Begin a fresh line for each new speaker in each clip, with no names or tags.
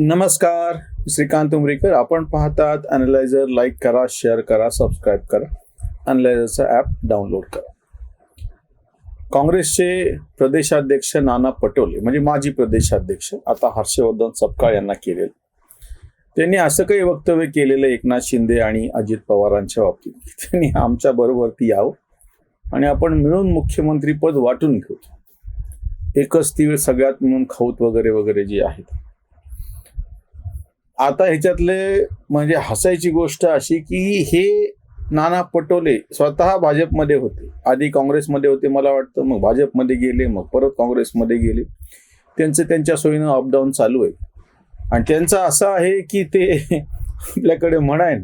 नमस्कार श्रीकांत उमरीकर. आपण पाहतात अनलायझर लाईक करा शेअर करा सबस्क्राईब करा. अनलायझरचं ॲप डाउनलोड करा. काँग्रेसचे प्रदेशाध्यक्ष नाना पटोले म्हणजे माजी प्रदेशाध्यक्ष आता हर्षवर्धन सपकाळ यांना केलेलं. त्यांनी असं काही वक्तव्य केलेलं एकनाथ शिंदे आणि अजित पवारांच्या बाबतीत. त्यांनी आमच्या बरोबरती यावं आणि आपण मिळून मुख्यमंत्री पद वाटून घेऊ. एकच तीळ सगळ्यात मिळून खाऊत वगैरे वगैरे जे आहेत आता ह्याच्यातले म्हणजे हसायची गोष्ट अशी की हे नाना पटोले स्वतः भाजपमध्ये होते. आधी काँग्रेसमध्ये होते मला वाटतं मग भाजपमध्ये गेले मग परत काँग्रेसमध्ये गेले. त्यांचं त्यांच्या सोयीनं अपडाऊन चालू आहे. आणि त्यांचं असं आहे की ते आपल्याकडे म्हणाय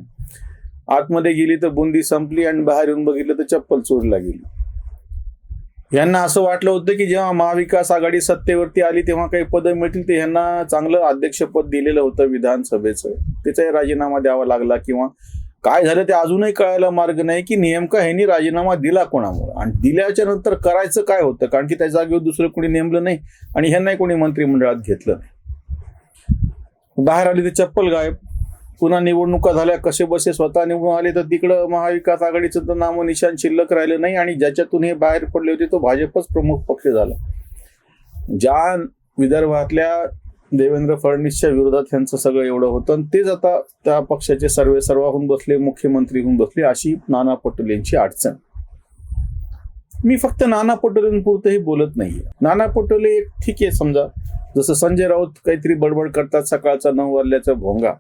आतमध्ये गेली तर बुंदी संपली आणि बाहेर येऊन बघितलं तर चप्पल चोरीला गेली. यांना असं वाटलं होतं की जेव्हा महाविकास आघाडी सत्तेवरती आली तेव्हा काही पदं मिळतील ते यांना चांगलं अध्यक्षपद दिलेलं होतं विधानसभेचं. त्याचाही राजीनामा द्यावा लागला किंवा काय झालं ते अजूनही कळायला मार्ग नाही की नेमका ह्यांनी राजीनामा दिला कोणामुळे. आणि दिल्याच्या नंतर करायचं काय होतं? कारण की त्या जागेवर दुसरं कोणी नेमलं नाही आणि ह्यांनाही कोणी मंत्रिमंडळात घेतलं नाही. बाहेर आली ते चप्पल गायब. पुन्हा निवडणुका झाल्या कसे बसे स्वतः निवडून आले तर तिकडं महाविकास आघाडीचं तर नामनिशान शिल्लक राहिलं नाही आणि ज्याच्यातून हे बाहेर पडले होते तो भाजपच प्रमुख पक्ष झाला. ज्या विदर्भातल्या देवेंद्र फडणवीसच्या विरोधात त्यांचं सगळं एवढं होतं आणि तेच आता त्या पक्षाचे सर्वे सर्वा होऊन बसले मुख्यमंत्री होऊन बसले अशी नाना पटोलेंची अडचण. मी फक्त नाना पटोलेंपुरतंही बोलत नाहीये. नाना पटोले एक ठीक आहे समजा. जसं संजय राऊत काहीतरी बडबड करतात सकाळचा नऊ वाजल्याचा भोंगा.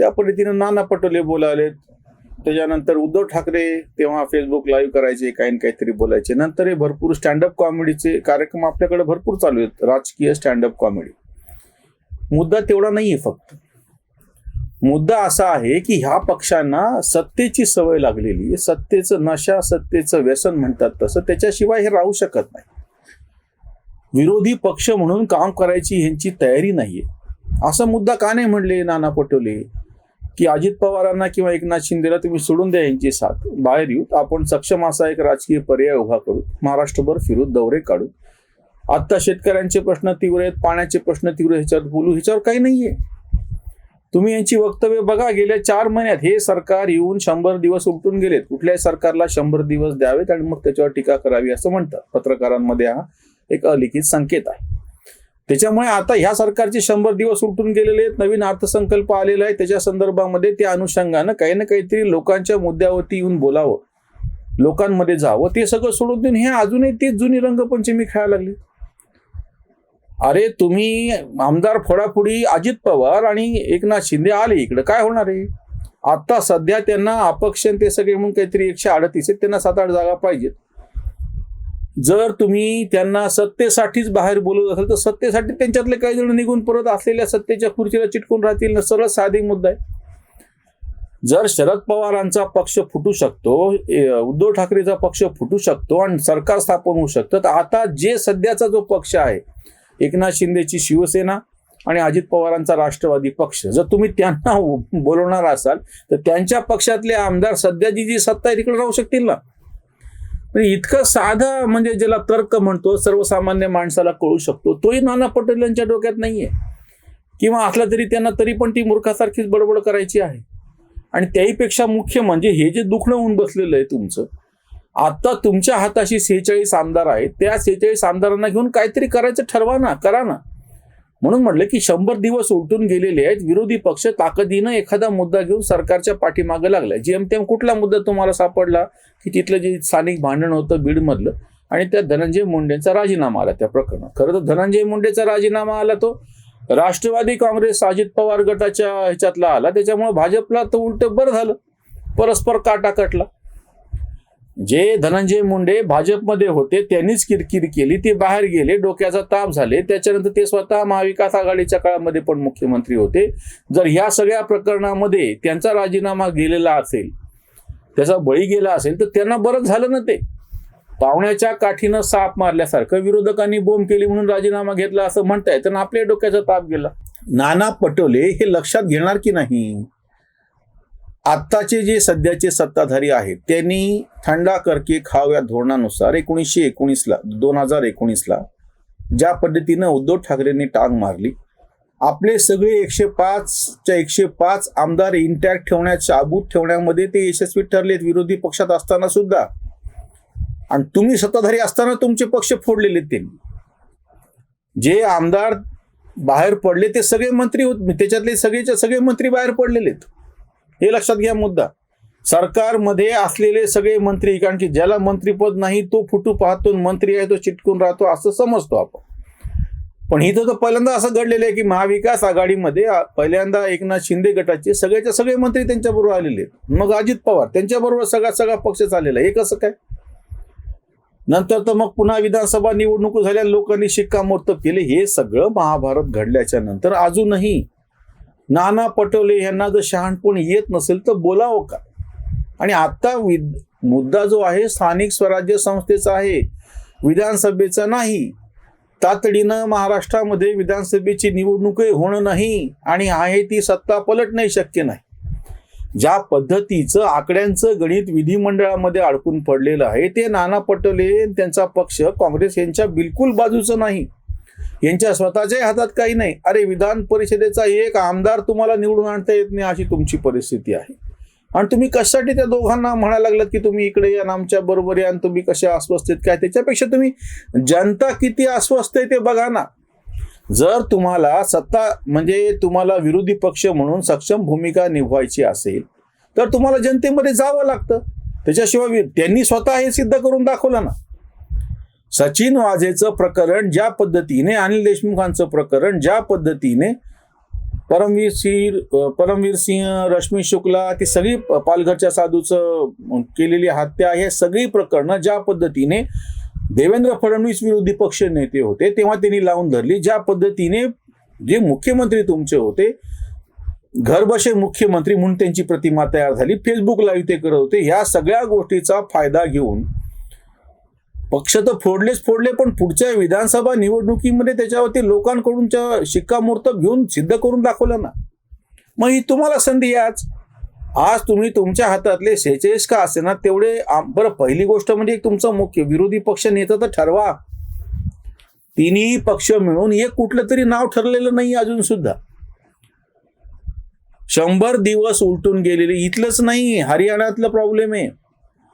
त्या पद्धतीनं नाना पटोले बोलाले त्याच्यानंतर उद्धव ठाकरे तेव्हा फेसबुक लाईव्ह करायचे काही ना काहीतरी बोलायचे. नंतर हे भरपूर स्टँडअप कॉमेडीचे कार्यक्रम आपल्याकडे भरपूर चालू आहेत. राजकीय स्टँडअप कॉमेडी मुद्दा तेवढा नाहीये फक्त. मुद्दा असा आहे की ह्या पक्षांना सत्तेची सवय लागलेली आहे. सत्तेचं नशा सत्तेचं व्यसन म्हणतात तसं. त्याच्याशिवाय हे राहू शकत नाही. विरोधी पक्ष म्हणून काम करायची ह्यांची तयारी नाहीये. असा मुद्दा का नाही म्हणले नाना पटोले? की अजित पवारांना किंवा एकनाथ शिंदेला तुम्ही सोडून द्या यांची साथ. बाहेर येऊ. आपण सक्षम असा एक राजकीय पर्याय उभा करू. महाराष्ट्रभर फिरू दौरे काढू. आता शेतकऱ्यांचे प्रश्न तीव्र आहेत पाण्याचे प्रश्न तीव्र ह्याच्यावर बोलू. ह्याच्यावर काही नाहीये. तुम्ही यांची वक्तव्य बघा. गेल्या चार महिन्यात हे सरकार येऊन शंभर दिवस उलटून गेलेत. कुठल्याही सरकारला शंभर दिवस द्यावेत आणि मग त्याच्यावर टीका करावी असं म्हणतात. पत्रकारांमध्ये हा एक अलिखित संकेत आहे. त्याच्यामुळे आता ह्या सरकारचे शंभर दिवस उलटून गेलेले आहेत. नवीन अर्थसंकल्प आलेला आहे. त्याच्या संदर्भामध्ये त्या अनुषंगानं काही ना काहीतरी लोकांच्या मुद्द्यावरती येऊन बोलावं. लोकांमध्ये जावं. ते सगळं सोडून देऊन हे अजूनही तेच जुनी रंगपंचमी खेळायला लागली. अरे तुम्ही आमदार फोडाफोडी अजित पवार आणि एकनाथ शिंदे आले इकडे. काय होणार आहे? आता सध्या त्यांना अपक्ष ते सगळे म्हणून काहीतरी एकशे अडतीस आहेत. त्यांना सात आठ जागा पाहिजेत. जर तुम्ही त्यांना सत्तेसाठीच बाहेर बोलवत असाल तर सत्तेसाठी त्यांच्यातले काही जण निघून परत असलेल्या सत्तेच्या खुर्चीला चिटकून राहतील ना? सरळ साधी मुद्दा आहे. जर शरद पवारांचा पक्ष फुटू शकतो उद्धव ठाकरेचा पक्ष फुटू शकतो आणि सरकार स्थापन होऊ शकतं तर आता जे सध्याचा जो पक्ष आहे एकनाथ शिंदेची शिवसेना आणि अजित पवारांचा राष्ट्रवादी पक्ष जर तुम्ही त्यांना बोलवणार असाल तर त्यांच्या पक्षातले आमदार सध्याची जी सत्ता आहे तिकडे राहू शकतील ना? म्हणजे इतकं साधा म्हणजे ज्याला तर्क म्हणतो सर्वसामान्य माणसाला कळू शकतो. तोही नाना पटेल यांच्या डोक्यात नाहीये. किंवा असला तरी त्यांना तरी पण ती मूर्खासारखीच बडबड करायची आहे. आणि त्याहीपेक्षा मुख्य म्हणजे हे जे दुखणं होऊन बसलेलं आहे तुमचं आता तुमच्या हाताशी सेहेचाळीस आमदार आहेत. त्या सेहेचाळीस आमदारांना घेऊन काहीतरी करायचं ठरवा ना करा ना. म्हणून म्हटलं की शंभर दिवस उलटून गेलेले आहेत. विरोधी पक्ष ताकदीनं एखादा मुद्दा घेऊन सरकारच्या पाठीमागे लागलाय. जेमतेम कुठला मुद्दा तुम्हाला सापडला की तिथलं जे स्थानिक भांडण होतं बीडमधलं आणि त्या धनंजय मुंडेंचा राजीनामा आला त्या प्रकरणात. खरं तर धनंजय मुंडेचा राजीनामा आला तो. राष्ट्रवादी काँग्रेस अजित पवार गटाच्या ह्याच्यातला आला. त्याच्यामुळे भाजपला तर उलट बरं झालं. परस्पर काटा कटला. जे धनंजय मुंडे भाजपमध्ये होते त्यांनीच किरकिर केली ते बाहेर गेले डोक्याचा ताप झाले. त्याच्यानंतर ते स्वतः महाविकास आघाडीच्या काळामध्ये पण मुख्यमंत्री होते. जर ह्या सगळ्या प्रकरणामध्ये त्यांचा राजीनामा गेलेला असेल त्याचा बळी गेला असेल तर त्यांना बरं झालं ना ते. पावण्याच्या काठीनं साप मारल्यासारखं विरोधकांनी बोंब केली म्हणून राजीनामा घेतला असं म्हणताय तर आपल्या डोक्याचा ताप गेला. नाना पटोले हे लक्षात घेणार की नाही? आत्ताचे जे सध्याचे सत्ताधारी आहेत त्यांनी थंडा करके खाव या धोरणानुसार एकोणीसशे एकोणीसला दोन हजार एकोणीसला ज्या पद्धतीनं उद्धव ठाकरेंनी टांग मारली आपले सगळे एकशे पाचच्या एकशे पाच आमदार इंटॅक्ट ठेवण्याच्या अबूत ठेवण्यामध्ये ते यशस्वी ठरलेत विरोधी पक्षात असताना सुद्धा. आणि तुम्ही सत्ताधारी असताना तुमचे पक्ष फोडलेले ते त्यांनी. जे आमदार बाहेर पडले ते सगळे मंत्री होत त्याच्यातले सगळेच्या सगळे मंत्री बाहेर पडलेले आहेत. हे लक्षात घ्या मुद्दा. सरकारमध्ये असलेले सगळे मंत्री कारण की ज्याला मंत्रीपद नाही तो फुटू पाहतो मंत्री आहे तो चिटकून राहतो असं समजतो आपण. पण इथं तर पहिल्यांदा असं घडलेलं आहे की महाविकास आघाडीमध्ये पहिल्यांदा एकनाथ शिंदे गटाचे सगळेच्या सगळे मंत्री त्यांच्याबरोबर आलेले आहेत. मग अजित पवार त्यांच्याबरोबर सगळा सगळा पक्ष चाललेला आहे. हे कसं काय? नंतर तर मग पुन्हा विधानसभा निवडणूक झाल्या लोकांनी शिक्कामोर्तब केले. हे सगळं महाभारत घडल्याच्या नंतर अजूनही नाना पटोले यांना जर शहाणपण येत नसेल तर बोलावं का? आणि आता विद मुद्दा जो आहे स्थानिक स्वराज्य संस्थेचा आहे विधानसभेचा नाही. तातडीनं महाराष्ट्रामध्ये विधानसभेची निवडणूक होणं नाही आणि आहे ती सत्ता पलटणे शक्य नाही. ज्या पद्धतीचं आकड्यांचं गणित विधिमंडळामध्ये अडकून पडलेलं आहे ते नाना पटोले त्यांचा पक्ष काँग्रेस यांच्या बिलकुल बाजूचं नाही. यांच्या स्वतःच्याही हातात काही नाही. अरे विधान परिषदेचा एक आमदार तुम्हाला निवडून आणता येत नाही अशी तुमची परिस्थिती आहे. आणि तुम्ही कशासाठी त्या दोघांना म्हणायला लागलात की तुम्ही इकडे या आमच्या बरोबर या आणि तुम्ही कसे अस्वस्थ आहेत काय? त्याच्यापेक्षा तुम्ही जनता किती अस्वस्थ आहे ते बघा ना. जर तुम्हाला सत्ता म्हणजे तुम्हाला विरोधी पक्ष म्हणून सक्षम भूमिका निभवायची असेल तर तुम्हाला जनतेमध्ये जावं लागतं. त्याच्याशिवाय त्यांनी स्वतः हे सिद्ध करून दाखवलं ना. सचिन वाझेचं प्रकरण ज्या पद्धतीने अनिल देशमुखांचं प्रकरण ज्या पद्धतीने परमवीर सिंह परमवीर सिंह रश्मी शुक्ला ती सगळी प- पालघरच्या साधूचं केलेली हत्या हे सगळी प्रकरणं ज्या पद्धतीने देवेंद्र फडणवीस विरोधी पक्ष नेते होते तेव्हा त्यांनी लावून धरली. ज्या पद्धतीने जे मुख्यमंत्री तुमचे होते घरबसे मुख्यमंत्री म्हणून त्यांची प्रतिमा तयार झाली फेसबुक लाईव्ह ते करत होते. ह्या सगळ्या गोष्टीचा फायदा घेऊन पक्ष तर फोडलेच फोडले पण पुढच्या विधानसभा निवडणुकीमध्ये त्याच्यावरती लोकांकडूनच्या शिक्कामोर्तब घेऊन सिद्ध करून दाखवलं ना. मग ही तुम्हाला संधी आज. आज तुम्ही तुमच्या हातातले सेहेचाळीस का असे ना तेवढे बरं पहिली गोष्ट म्हणजे तुमचं मुख्य विरोधी पक्ष नेता तर ठरवा. तिन्ही पक्ष मिळून एक कुठलं तरी नाव ठरलेलं नाही अजून सुद्धा. शंभर दिवस उलटून गेलेले इथलंच नाही हरियाणातलं प्रॉब्लेम आहे.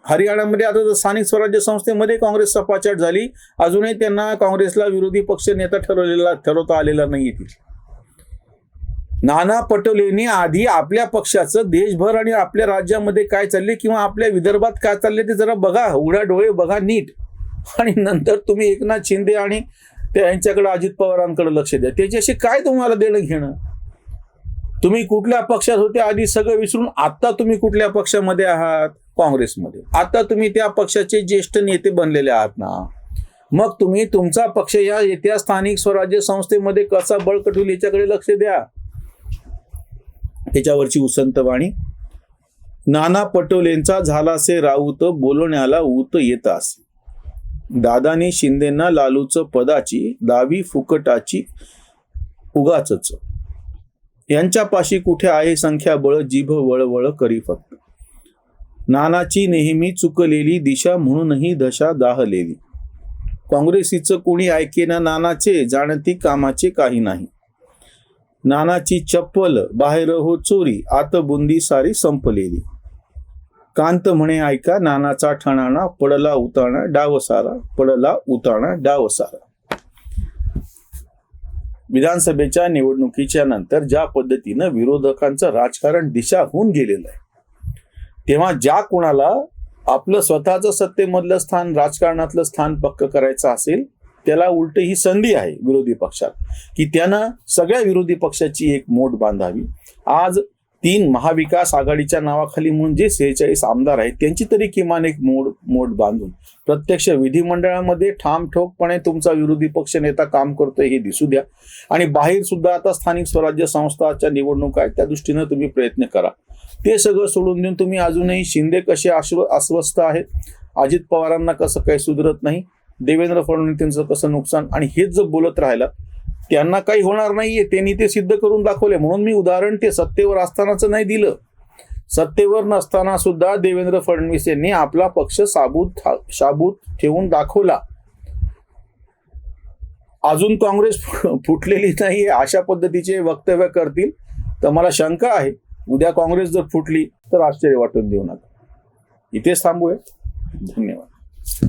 हरियाणामध्ये आता तर स्थानिक स्वराज्य संस्थेमध्ये काँग्रेस पाचाट झाली अजूनही त्यांना काँग्रेसला विरोधी पक्ष नेता ठरवलेला ठरवता आलेला नाही तिथे नाना पटोलेंनी आधी आपल्या पक्षाचं देशभर आणि आपल्या राज्यामध्ये काय चालले किंवा आपल्या विदर्भात काय चालले ते जरा बघा. उघडा डोळे बघा नीट. आणि नंतर तुम्ही एकनाथ शिंदे आणि त्या यांच्याकडे अजित पवारांकडे लक्ष द्या. त्याच्याशी काय तुम्हाला देणं घेणं? तुम्ही कुठल्या पक्षात होते आधी सगळं विसरून आत्ता तुम्ही कुठल्या पक्षामध्ये आहात? काँग्रेसमध्ये. आता तुम्ही त्या पक्षाचे ज्येष्ठ नेते बनलेले आहात ना मग तुम्ही तुमचा पक्ष या येत्या स्थानिक स्वराज्य संस्थेमध्ये कसा बळकट होईल याच्याकडे लक्ष द्या. त्याच्यावरची उसंत वाणी. नाना पटोलेंचा झालासे राऊत बोलण्याला ऊत येत असे दादानी शिंदेना लालूच पदाची दावी फुकटाची उगाचच. यांच्यापाशी कुठे आहे संख्या बळ जिभ वळवळ करी फक्त. नानाची नेहमी चुकलेली दिशा म्हणूनही दशा दाहलेली काँग्रेसीचं कोणी ऐकेना नानाचे जाणती कामाचे काही नाही. नानाची चप्पल बाहेर हो चोरी आत बुंदी सारी संपलेली. कांत म्हणे ऐका नानाचा ठणाणा पडला उताणा डाव सारा पडला उताणा डाव सारा विधानसभेच्या निवडणुकीच्या नंतर ज्या पद्धतीनं विरोधकांचं राजकारण दिशा होऊन गेलेलं आहे तेव्हा ज्या कोणाला आपलं स्वतःचं सत्तेमधलं स्थान राजकारणातलं स्थान पक्क करायचं असेल त्याला उलट ही संधी आहे विरोधी पक्षात. की त्यानं सगळ्या विरोधी पक्षाची एक मोठ बांधावी. आज तीन महाविकास आघाडीच्या नावाखाली म्हणून जे सेहेचाळीस आमदार आहेत त्यांची तरी किमान एक मोड मोड बांधून प्रत्यक्ष विधिमंडळामध्ये ठामठोकपणे तुमचा विरोधी पक्ष नेता काम करतोय हे दिसू द्या. आणि बाहेर सुद्धा आता स्थानिक स्वराज्य संस्थाच्या निवडणुका आहेत त्या दृष्टीनं तुम्ही प्रयत्न करा. ते सगळं सोडून देऊन तुम्ही अजूनही शिंदे कसे आश्व अस्वस्थ आहेत अजित पवारांना कसं काही सुधरत नाही देवेंद्र फडणवीस कसं नुकसान आणि हेच जर बोलत राहिलं त्यांना काही होणार नाहीये. त्यांनी ते सिद्ध करून दाखवले. म्हणून मी उदाहरण ते सत्तेवर असतानाचं नाही दिलं. सत्तेवर नसताना सुद्धा देवेंद्र फडणवीस यांनी आपला पक्ष साबूत साबूत ठेवून दाखवला. अजून काँग्रेस फु- फुटलेली नाही अशा पद्धतीचे वक्तव्य करतील. तर मला शंका आहे. उद्या काँग्रेस जर फुटली तर आश्चर्य वाटून देऊ नका. इथेच थांबूया. धन्यवाद.